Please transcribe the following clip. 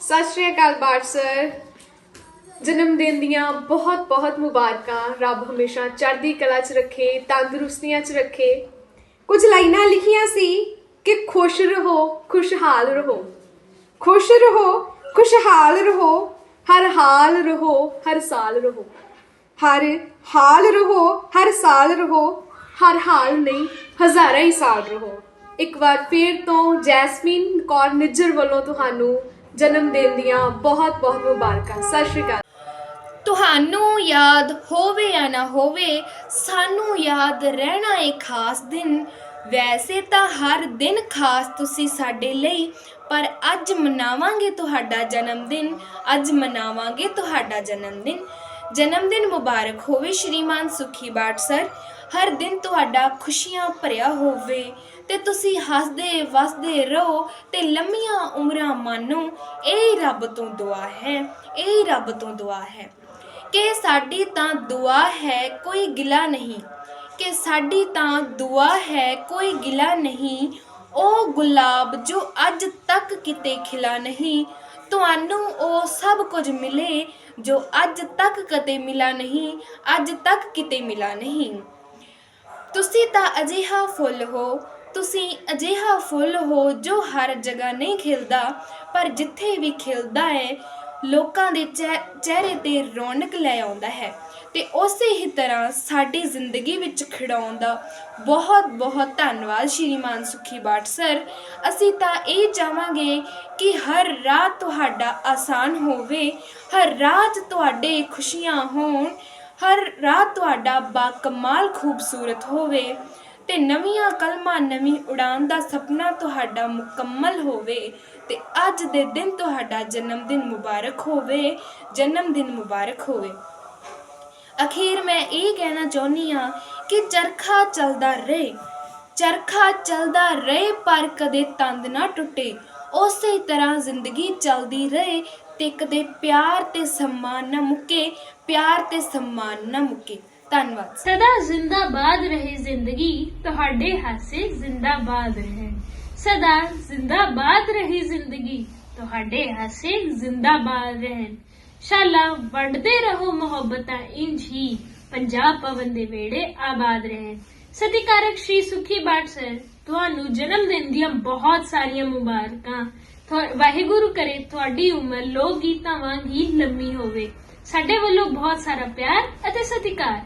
ਸਤਿ ਸ਼੍ਰੀ ਅਕਾਲ ਬਾਟ ਸਰ। ਜਨਮ ਦਿਨ ਦੀਆਂ ਬਹੁਤ ਬਹੁਤ ਮੁਬਾਰਕਾਂ। ਰੱਬ ਹਮੇਸ਼ਾ ਚੜ੍ਹਦੀ ਕਲਾ 'ਚ ਰੱਖੇ, ਤੰਦਰੁਸਤੀਆਂ 'ਚ ਰੱਖੇ। ਕੁਝ ਲਾਈਨਾਂ ਲਿਖੀਆਂ ਸੀ ਕਿ ਖੁਸ਼ ਰਹੋ, ਖੁਸ਼ਹਾਲ ਰਹੋ। ਖੁਸ਼ ਰਹੋ, ਖੁਸ਼ਹਾਲ ਰਹੋ। ਹਰ ਹਾਲ ਰਹੋ, ਹਰ ਸਾਲ ਰਹੋ। ਹਰ ਹਾਲ ਰਹੋ, ਹਰ ਸਾਲ ਰਹੋ। ਹਰ ਹਾਲ ਨਹੀਂ, ਹਜ਼ਾਰਾਂ ਹੀ ਸਾਲ ਰਹੋ। ਇੱਕ ਵਾਰ ਫੇਰ ਤੋਂ ਜੈਸਮੀਨ ਕੌਰ ਨਿੱਜਰ ਵੱਲੋਂ ਤੁਹਾਨੂੰ ਜਨਮ ਦਿਨ ਦੀਆਂ ਬਹੁਤ ਬਹੁਤ ਮੁਬਾਰਕਾਂ। ਸਤਿ ਸ਼੍ਰੀ ਅਕਾਲ। ਤੁਹਾਨੂੰ ਯਾਦ ਹੋਵੇ ਜਾਂ ਨਾ ਹੋਵੇ, ਸਾਨੂੰ ਯਾਦ ਰਹਿਣਾ ਏ ਖਾਸ ਦਿਨ। ਵੈਸੇ ਤਾਂ ਹਰ ਦਿਨ ਖਾਸ ਤੁਸੀਂ ਸਾਡੇ ਲਈ, ਪਰ ਅੱਜ ਮਨਾਵਾਂਗੇ ਤੁਹਾਡਾ ਜਨਮ ਦਿਨ, ਅੱਜ ਮਨਾਵਾਂਗੇ ਤੁਹਾਡਾ ਜਨਮ ਦਿਨ। ਜਨਮ ਦਿਨ ਮੁਬਾਰਕ ਹੋਵੇ ਸ਼੍ਰੀਮਾਨ ਸੁਖੀ ਬਾਟ ਸਰ। ਹਰ ਦਿਨ ਤੁਹਾਡਾ ਖੁਸ਼ੀਆਂ ਭਰਿਆ ਹੋਵੇ ਤੇ ਤੁਸੀਂ ਹੱਸਦੇ ਵਸਦੇ ਰਹੋ ਤੇ ਲੰਮੀਆਂ ਉਮਰਾਂ ਮਾਣੋ। ਇਹ ਰੱਬ ਤੋਂ ਦੁਆ ਹੈ, ਇਹ ਰੱਬ ਤੋਂ ਦੁਆ ਹੈ। ਕਿ ਸਾਡੀ ਤਾਂ ਦੁਆ ਹੈ, ਕੋਈ ਗਿਲਾ ਨਹੀਂ। ਕਿ ਸਾਡੀ ਤਾਂ ਦੁਆ ਹੈ, ਕੋਈ ਗਿਲਾ ਨਹੀਂ। ਉਹ ਗੁਲਾਬ ਜੋ ਅੱਜ ਤੱਕ ਕਿਤੇ ਖਿਲਾ ਨਹੀਂ। ਤੁਹਾਨੂੰ ਉਹ ਸਭ ਕੁਝ ਮਿਲੇ ਜੋ ਅੱਜ ਤੱਕ ਕਦੇ ਮਿਲਾ ਨਹੀਂ, ਅੱਜ ਤੱਕ ਕਿਤੇ ਮਿਲਾ ਨਹੀਂ। ਤੁਸੀਂ ਤਾਂ ਅਜਿਹਾ ਫੁੱਲ ਹੋ, ਤੁਸੀਂ ਅਜਿਹਾ ਫੁੱਲ ਹੋ ਜੋ ਹਰ ਜਗ੍ਹਾ ਨਹੀਂ ਖਿਲਦਾ, ਪਰ ਜਿੱਥੇ ਵੀ ਖਿਲਦਾ ਹੈ ਲੋਕਾਂ ਦੇ ਚਿਹ- ਚਿਹਰੇ ਤੇ ਰੌਣਕ ਲੈ ਆਉਂਦਾ ਹੈ। ਤੇ ਉਸੇ ਹੀ ਤਰ੍ਹਾਂ ਸਾਡੀ ਜ਼ਿੰਦਗੀ ਵਿੱਚ ਖਿਡਾਉਣ ਦਾ ਬਹੁਤ ਬਹੁਤ ਧੰਨਵਾਦ ਸ਼੍ਰੀਮਾਨ ਸੁਖੀ ਬਾਟ ਸਰ। ਅਸੀਂ ਤਾਂ ਇਹ ਚਾਹਾਂਗੇ ਕਿ ਹਰ ਰਾਤ ਤੁਹਾਡਾ ਆਸਾਨ ਹੋਵੇ, ਹਰ ਰਾਤ ਤੁਹਾਡੇ ਖੁਸ਼ੀਆਂ ਹੋਣ, ਹਰ ਰਾਤ ਤੁਹਾਡਾ ਬਾਕਮਾਲ ਖੂਬਸੂਰਤ ਹੋਵੇ ਤੇ ਨਵੀਆਂ ਕਲਮਾਂ, ਨਵੀਂ ਉਡਾਨ ਦਾ ਸੁਪਨਾ ਤੁਹਾਡਾ ਮੁਕੰਮਲ ਹੋਵੇ ਤੇ ਅੱਜ ਦੇ ਦਿਨ ਤੁਹਾਡਾ ਜਨਮ ਦਿਨ ਮੁਬਾਰਕ ਹੋਵੇ ਜਨਮ ਦਿਨ ਮੁਬਾਰਕ ਹੋਵੇ। ਅਖੀਰ ਮੈਂ ਇਹ ਕਹਿਣਾ ਚਾਹੁੰਦੀ ਆ ਕਿ ਚਰਖਾ ਚੱਲਦਾ ਰਹੇ, ਚਰਖਾ ਚੱਲਦਾ ਰਹੇ ਪਰ ਕਦੇ ਤੰਦ ਨਾ ਟੁੱਟੇ। ਉਸੇ ਤਰ੍ਹਾਂ ਜ਼ਿੰਦਗੀ ਚੱਲਦੀ ਰਹੇ ਤੇ ਕਦੇ ਪਿਆਰ ਤੇ ਸਨਮਾਨ ਨਾ ਮੁੱਕੇ, ਪਿਆਰ ਤੇ ਸਨਮਾਨ ਨਾ ਮੁੱਕੇ। ਧੰਨਵਾਦ ਸਦਾ ਜ਼ਿੰਦਾਬਾਦ ਰਹੇ ਜ਼ਿੰਦਗੀ, ਤੁਹਾਡੇ ਹਾਸੇ ਜ਼ਿੰਦਾਬਾਦ ਰਹੇ। ਸਦਾ ਜ਼ਿੰਦਾਬਾਦ ਰਹੀ ਜ਼ਿੰਦਗੀ, ਤੁਹਾਡੇ ਹਾਸੇ ਜ਼ਿੰਦਾਬਾਦ ਰਹਿਣ। ਸ਼ਾਲਾ ਵੰਡਦੇ ਰਹੋ ਮੁਹੱਬਤਾਂ ਇੰਜ ਹੀ ਪੰਜਾਬ ਪਵਨ ਦੇ ਵੇੜੇ ਆਬਾਦ ਰਹਿਣ ਸਤਿਕਾਰਕ ਸ਼੍ਰੀ ਸੁਖੀ ਬਾਟ ਸਰ, ਤੁਹਾਨੂੰ ਜਨਮ ਦਿਨ ਦੀਆਂ ਬਹੁਤ ਸਾਰੀਆਂ ਮੁਬਾਰਕਾਂ। ਵਾਹਿਗੁਰੂ ਕਰੇ ਤੁਹਾਡੀ ਉਮਰ ਲੋਕ ਗੀਤਾਂ ਵਾਂਗ ਹੀ ਲੰਮੀ ਹੋਵੇ। ਸਾਡੇ ਵੱਲੋਂ ਬਹੁਤ ਸਾਰਾ ਪਿਆਰ ਅਤੇ ਸਤਿਕਾਰ।